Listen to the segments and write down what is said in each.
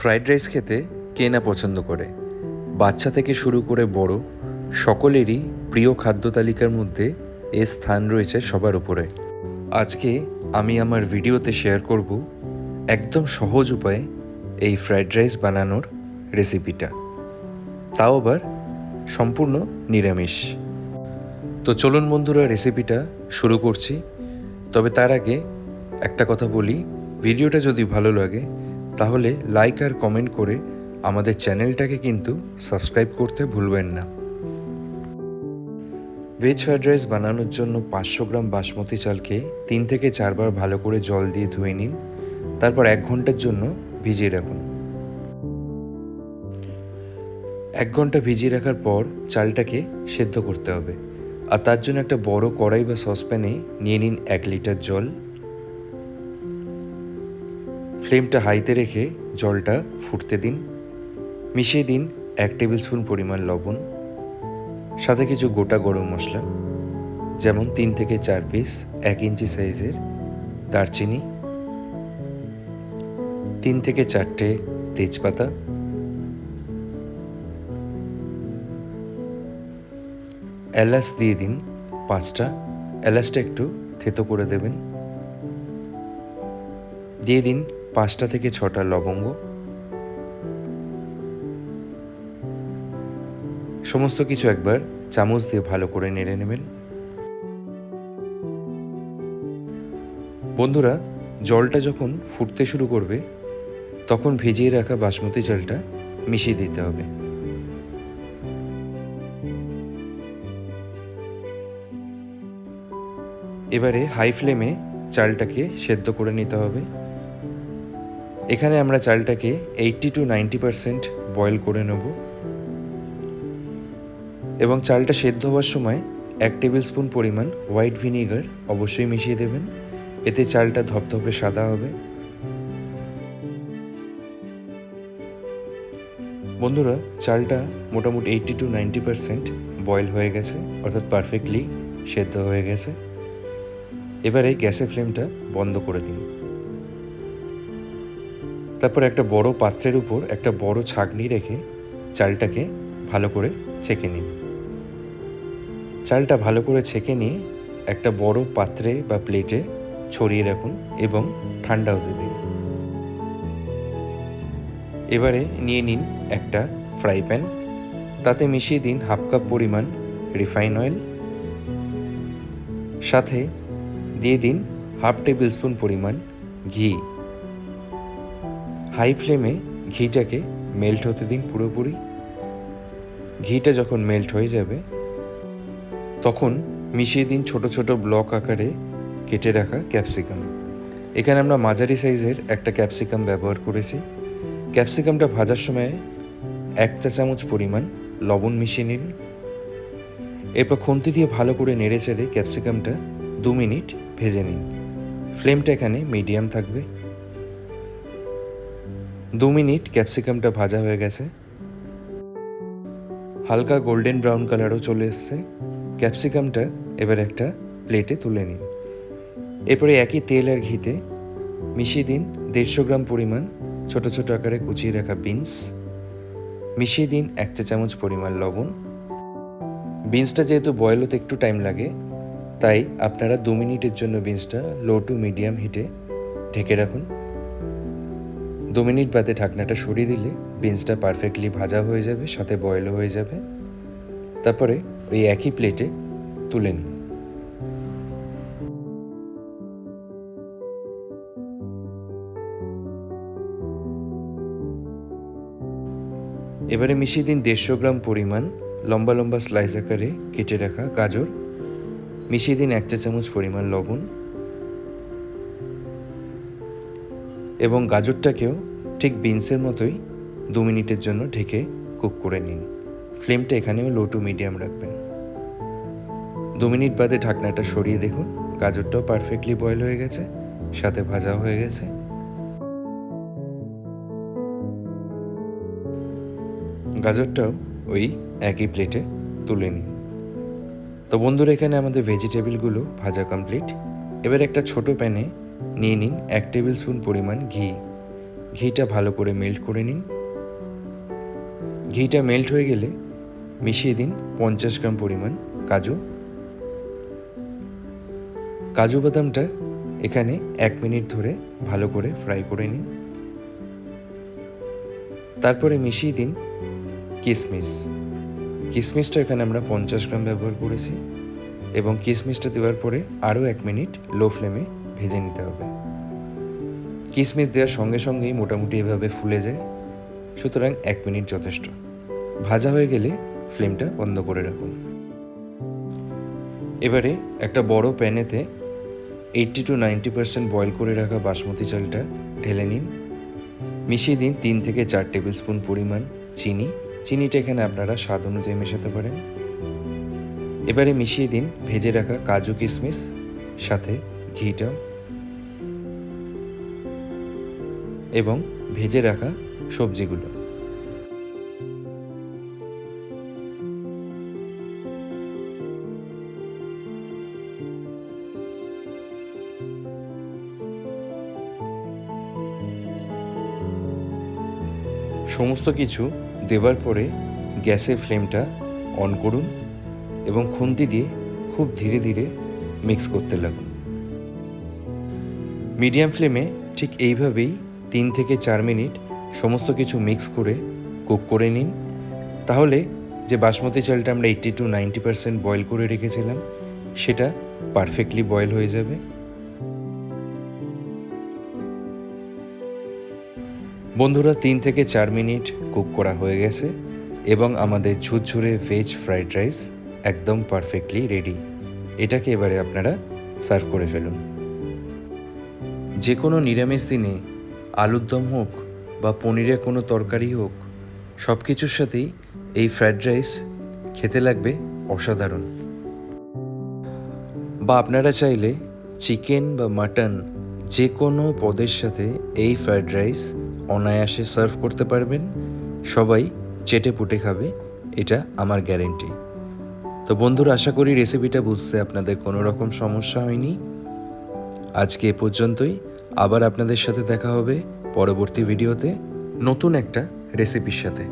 Fried rice খেতে কে না পছন্দ করে? বাচ্চা থেকে শুরু করে বড়, সকলেরই প্রিয় খাদ্য তালিকার মধ্যে এ স্থান রয়েছে সবার উপরে। আজকে আমি আমার ভিডিওতে শেয়ার করব একদম সহজ উপায়ে এই ফ্রাইড রাইস বানানোর রেসিপিটা। তাও আবার সম্পূর্ণ নিরামিষ। তো চলুন বন্ধুরা, রেসিপিটা শুরু করছি। তবে তার আগে একটা কথা বলি, ভিডিওটা যদি ভালো লাগে তাহলে লাইক আর কমেন্ট করে আমাদের চ্যানেলটাকে কিন্তু সাবস্ক্রাইব করতে ভুলবেন না। ভেজ ফ্রাইড রাইস বানানোর জন্য পাঁচশো গ্রাম বাসমতি চালকে তিন থেকে চারবার ভালো করে জল দিয়ে ধুয়ে নিন, তারপর এক ঘণ্টার জন্য ভিজিয়ে রাখুন। এক ঘণ্টা ভিজিয়ে রাখার পর চালটাকে সেদ্ধ করতে হবে, আর তার জন্য একটা বড় কড়াই বা সসপ্যানে নিয়ে নিন এক লিটার জল। ফ্লেমটা হাইতে রেখে জলটা ফুটতে দিন। মিশিয়ে দিন এক টেবিল স্পুন পরিমাণ লবণ, সাথে কিছু গোটা গরম মশলা, যেমন তিন থেকে চার পিস এক ইঞ্চি সাইজের দারচিনি, তিন থেকে চারটে তেজপাতা, এলাচ দিয়ে দিন পাঁচটা। এলাচটা একটু থেতো করে দেবেন। দিয়ে দিন পাঁচটা থেকে ছটা লবঙ্গ। সমস্ত কিছু একবার চামচ দিয়ে ভালো করে নেড়ে নেবেন। বন্ধুরা, জলটা যখন ফুটতে শুরু করবে, তখন ভিজিয়ে রাখা বাসমতি চালটা মিশিয়ে দিতে হবে। এবারে হাই ফ্লেমে চালটাকে সেদ্ধ করে নিতে হবে। এখানে আমরা চালটাকে eighty to ninety percent boil করে নেব। এবং চালটা সেদ্ধ হওয়ার সময় এক টেবিল স্পুন পরিমাণ হোয়াইট ভিনিগার অবশ্যই মিশিয়ে দেবেন। এতে চালটা ধপধপে সাদা হবে। বন্ধুরা, চালটা মোটামুটি eighty to ninety percent boil হয়ে গেছে, অর্থাৎ পারফেক্টলি সেদ্ধ হয়ে গেছে। এবারে গ্যাসের ফ্লেমটা বন্ধ করে দিন। তারপর একটা বড় পাত্রের উপর একটা বড় ছাঁকনি রেখে চালটাকে ভালো করে ছেঁকে নিন। চালটা ভালো করে ছেঁকে নিয়ে একটা বড় পাত্রে বা প্লেটে ছড়িয়ে রাখুন এবং ঠান্ডা হতে দিন। এবারে নিয়ে নিন একটা ফ্রাই প্যান। তাতে মিশিয়ে দিন হাফ কাপ পরিমাণ রিফাইন অয়েল। সাথে দিয়ে দিন হাফ টেবিল স্পুন পরিমাণ ঘি। হাই ফ্লেমে ঘিটাকে মেল্ট হতে দিন পুরোপুরি। ঘিটা যখন মেল্ট হয়ে যাবে, তখন মিশিয়ে দিন ছোট ছোট ব্লক আকারে কেটে রাখা ক্যাপসিকাম। এখানে আমরা মাঝারি সাইজের একটা ক্যাপসিকাম ব্যবহার করেছি। ক্যাপসিকামটা ভাজার সময় এক চা চামচ পরিমাণ লবণ মিশিয়ে নিন। এরপর খুন্তি দিয়ে ভালো করে নেড়ে চেড়ে ক্যাপসিকামটা দু মিনিট ভেজে নিন। ফ্লেমটা এখানে মিডিয়াম থাকবে। দু মিনিট ক্যাপসিকামটা ভাজা হয়ে গেছে। হালকা গোল্ডেন ব্রাউন কালারও চলে এসছে। ক্যাপসিকামটা এবার একটা প্লেটে তুলে নিন। এরপরে একই তেল আর ঘিতে মিশিয়ে দিন দেড়শো গ্রাম পরিমাণ ছোট ছোট আকারে কুচিয়ে রাখা বিনস। মিশিয়ে দিন এক চা চামচ পরিমাণ লবণ। বিনসটা যেহেতু বয়েল হতে একটু টাইম লাগে, তাই আপনারা দু মিনিটের জন্য বিনসটা লো টু মিডিয়াম হিটে ঢেকে রাখুন। দু মিনিট বাদে ঢাকনাটা সরিয়ে দিলে বিনসটা পারফেক্টলি ভাজা হয়ে যাবে, সাথে বয়েলও হয়ে যাবে। তারপরে ওই একই প্লেটে তুলে নিন। এবারে মিশিয়ে দিন দেড়শো গ্রাম পরিমাণ লম্বা লম্বা স্লাইস আকারে কেটে রাখা গাজর। মিশিয়ে দিন এক চা চামচ পরিমাণ লবণ। এবং গাজরটাকেও ঠিক বিনসের মতোই দু মিনিটের জন্য ঢেকে কুক করে নিন। ফ্লেমটা এখানেও লো টু মিডিয়াম রাখবেন। দু মিনিট বাদে ঢাকনাটা সরিয়ে দেখুন, গাজরটাও পারফেক্টলি বয়েল হয়ে গেছে, সাথে ভাজাও হয়ে গেছে। গাজরটাও ওই একই প্লেটে তুলে নিন। তো বন্ধুরা, এখানে আমাদের ভেজিটেবলগুলো ভাজা কমপ্লিট এবার একটা ছোট প্যানে নিয়ে নিন এক টেবিল স্পুন পরিমাণ ঘি। ঘিটা ভালো করে মেল্ট করে নিন। ঘিটা মেল্ট হয়ে গেলে মিশিয়ে দিন পঞ্চাশ গ্রাম পরিমাণ কাজু। কাজু বাদামটা এখানে এক মিনিট ধরে ভালো করে ফ্রাই করে নিন। তারপরে মিশিয়ে দিন কিশমিশ কিশমিশটা এখানে আমরা পঞ্চাশ গ্রাম ব্যবহার করেছি এবং কিশমিশটা দেওয়ার পরে আরও এক মিনিট লো ফ্লেমে ভেজে নিতে হবে। কিশমিশ দেওয়ার সঙ্গে সঙ্গেই মোটামুটি এভাবে ফুলে যায়। সুতরাং এক মিনিট যথেষ্ট। ভাজা হয়ে গেলে ফ্লেমটা বন্ধ করে রাখুন। এবারে একটা বড় প্যানেতে eighty to ninety percent boil করে রাখা বাসমতি চালটা ঢেলে নিন। মিশিয়ে দিন তিন থেকে চার টেবিল স্পুন পরিমাণ চিনি। চিনিটা এখানে আপনারা স্বাদ অনুযায়ী মেশাতে পারেন। এবারে মিশিয়ে দিন ভেজে রাখা কাজু কিশমিশ সাথে ঘিটা এবং ভেজে রাখা সবজিগুলো। সমস্ত কিছু দেবার পরে গ্যাসের ফ্লেমটা অন করুন এবং খুন্তি দিয়ে খুব ধীরে ধীরে মিক্স করতে লাগুন। মিডিয়াম ফ্লেমে ঠিক এইভাবেই তিন থেকে চার মিনিট সমস্ত কিছু মিক্স করে কুক করে নিন। তাহলে যে বাসমতি চালটা আমরা eighty to ninety percent boil করে রেখেছিলাম, সেটা পারফেক্টলি বয়েল হয়ে যাবে। বন্ধুরা, তিন থেকে চার মিনিট কুক করা হয়ে গেছে এবং আমাদের ঝুরঝুরে ভেজ ফ্রাইড রাইস একদম পারফেক্টলি রেডি এটাকে এবারে আপনারা সার্ভ করে ফেলুন। যে কোনো নিরামিষ দিনে আলুর দম হোক বা পনিরের কোনো তরকারি হোক সব কিছুর সাথেই এই ফ্রায়েড রাইস খেতে লাগবে অসাধারণ। বা আপনারা চাইলে চিকেন বা মাটন যে কোনো পদের সাথে এই ফ্রায়েড রাইস অনায়াসে সার্ভ করতে পারবেন। সবাই চেটে পুটে খাবে, এটা আমার গ্যারেন্টি। তো বন্ধুরা, আশা করি রেসিপিটা বুঝতে আপনাদের কোনো রকম সমস্যা হয়নি। আজকে এ পর্যন্তই। আবার আপনাদের সাথে দেখা হবে পরবর্তী ভিডিওতে নতুন একটা রেসিপির সাথে।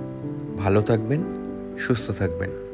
ভালো থাকবেন, সুস্থ থাকবেন।